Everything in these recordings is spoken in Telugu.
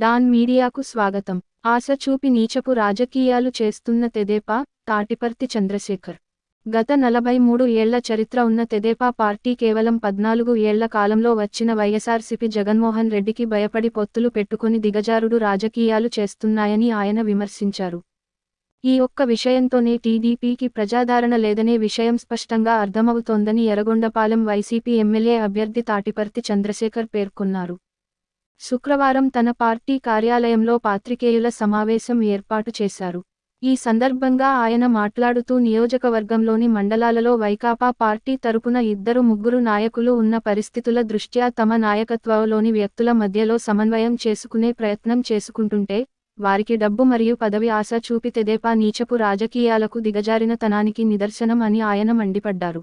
డాన్ మీడియాకు స్వాగతం. ఆశ చూపి నీచపు రాజకీయాలు చేస్తున్న తెదేపా తాటిపర్తి చంద్రశేఖర్. గత నలభై మూడు ఏళ్ళ చరిత్ర ఉన్న తెదేపా పార్టీ కేవలం పద్నాలుగు ఏళ్ళ కాలంలో వచ్చిన వైఎస్ఆర్సీపీ జగన్మోహన్ రెడ్డికి భయపడి పొత్తులు పెట్టుకుని దిగజారుడు రాజకీయాలు చేస్తున్నాయని ఆయన విమర్శించారు. ఈ ఒక్క విషయంతోనే టీడీపీకి ప్రజాదరణ లేదనే విషయం స్పష్టంగా అర్థమవుతోందని ఎర్రగొండపాలెం వైసీపీ ఎమ్మెల్యే అభ్యర్థి తాటిపర్తి చంద్రశేఖర్ పేర్కొన్నారు. శుక్రవారం తన పార్టీ కార్యాలయంలో పాత్రికేయుల సమావేశం ఏర్పాటు చేశారు. ఈ సందర్భంగా ఆయన మాట్లాడుతూ నియోజకవర్గంలోని మండలాలలో వైకాపా పార్టీ తరపున ఇద్దరు ముగ్గురు నాయకులు ఉన్న పరిస్థితుల దృష్ట్యా తమ నాయకత్వంలోని వ్యక్తుల మధ్యలో సమన్వయం చేసుకునే ప్రయత్నం చేసుకుంటుంటే వారికి డబ్బు మరియు పదవి ఆశ చూపి తెదేపా నీచపు రాజకీయాలకు దిగజారిన తనానికి నిదర్శనం అని ఆయన మండిపడ్డారు.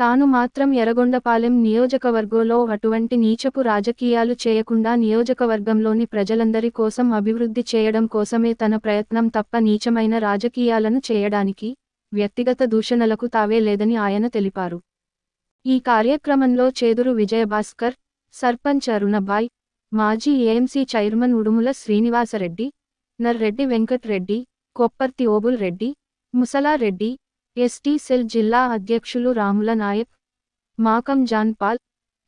తాను మాత్రం ఎర్రగొండపాలెం నియోజకవర్గంలో అటువంటి నీచపు రాజకీయాలు చేయకుండా నియోజకవర్గంలోని ప్రజలందరి కోసం అభివృద్ధి చేయడం కోసమే తన ప్రయత్నం తప్ప నీచమైన రాజకీయాలను చేయడానికి వ్యక్తిగత దూషణలకు తావే లేదని ఆయన తెలిపారు. ఈ కార్యక్రమంలో చేదురు విజయభాస్కర్ సర్పంచ్ అరుణబాయ్ మాజీ AMC chairman Udumula Srinivasareddy Narreddy Venkatreddy Kopparthi Obul Reddy Musalareddy ST cell జిల్లా అధ్యక్షులు రాముల నాయక్ మాకం జాన్పాల్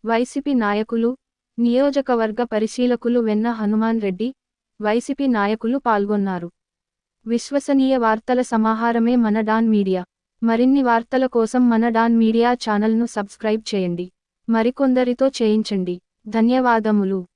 వైసీపీ నాయకులు నియోజకవర్గ పరిశీలకులు వెన్న హనుమాన్ రెడ్డి వైసీపీ నాయకులు పాల్గొన్నారు. విశ్వసనీయ వార్తల సమాహారమే మన డాన్ మీడియా. మరిన్ని వార్తల కోసం మన డాన్ మీడియా ఛానల్ను సబ్స్క్రైబ్ చేయండి. మరికొందరితో చేయించండి. ధన్యవాదములు.